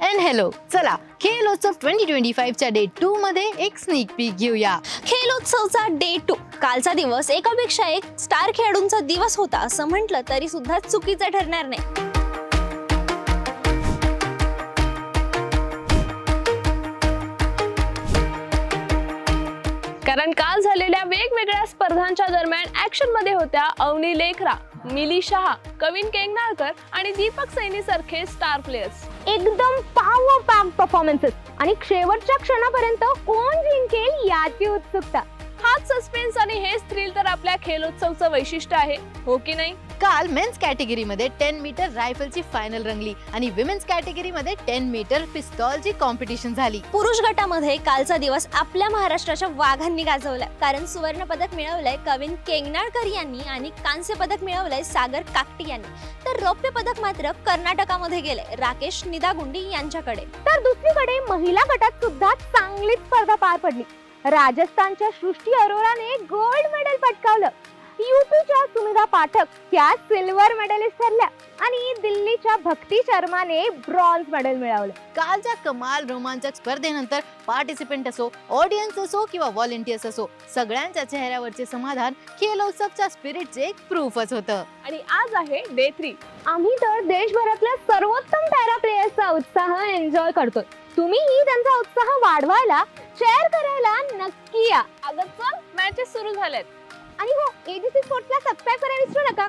And hello चला खेल उत्सव ट्वेंटी ट्वेंटी फाईव्हच्या डे टू मध्ये एक स्निक पीक घेऊया. खेलोत्सवचा डे टू कालचा दिवस एकापेक्षा एक स्टार खेळाडूंचा दिवस होता असं म्हटलं तरी सुद्धा चुकीचं ठरणार नाही. कारण काल झालेल्या वेगवेगळ्या स्पर्धांच्या दरम्यान ऍक्शनमध्ये होत्या अवनी लेखरा. मिली शहा कविन केंगनाळकर आणि दीपक सैनी सारखे स्टार प्लेयर्स एकदम पॉवर पॅक परफॉर्मन्सेस आणि शेवटच्या क्षणापर्यंत कोण जिंकेल याची उत्सुकता. हाच सस्पेन्स आणि हेच थ्रिल तर आपल्या खेलोत्सवचं वैशिष्ट्य आहे हो की नाही? काल मेन्स कॅटेगरीमध्ये टेन मीटर रायफलची फायनल रंगली आणि विमेन्स कॅटेगरीमध्ये टेन मीटर पिस्तॉलची कॉम्पिटिशन झाली. पुरुष गटामध्ये कालचा दिवस आपल्या महाराष्ट्राच्या वाघांनी गाजवलाय कारण सुवर्ण पदक मिळवलंय कविन केंगनाळकर यांनी आणि कांस्य पदक मिळवलंय सागर काकटी यांनी. तर रौप्य पदक मात्र कर्नाटकामध्ये गेलंय राकेश निदागुंडी यांच्याकडे. तर दुसरीकडे महिला गटात सुद्धा चांगलीच स्पर्धा पार पडली. राजस्थानच्या सृष्टी अरोराने गोल्ड मेडल पटकावलं. युपीच्या सुमिधा पाठक ह्या सिल्वर मेडलिस्ट ठरल्या आणि दिल्लीच्या भक्ती शर्माने ब्रॉन्झ मेडल मिळवलं. कालच्या कमाल रोमांचक स्पर्धेनंतर पार्टिसिपेंट असो ऑडियन्स असो किंवा व्हॉलेंटियर्स असो सगळ्यांच्या चेहऱ्यावरचे समाधान खेलोत्सवच्या स्पिरिटचे एक प्रूफच होतं. आणि आज आहे डे थ्री आम्ही तर देशभरातल्या सर्वोत्तम पॅरा प्लेयर्सचा उत्साह एन्जॉय करतोय. तुम्हीही त्यांचा उत्साह वाढवायला शेअर करायला नक्की या. अगं चल मॅचेस सुरू झाल्यात आणि हो एबीसी स्पोर्ट्सला सबस्क्राईब करायला विसरू नका.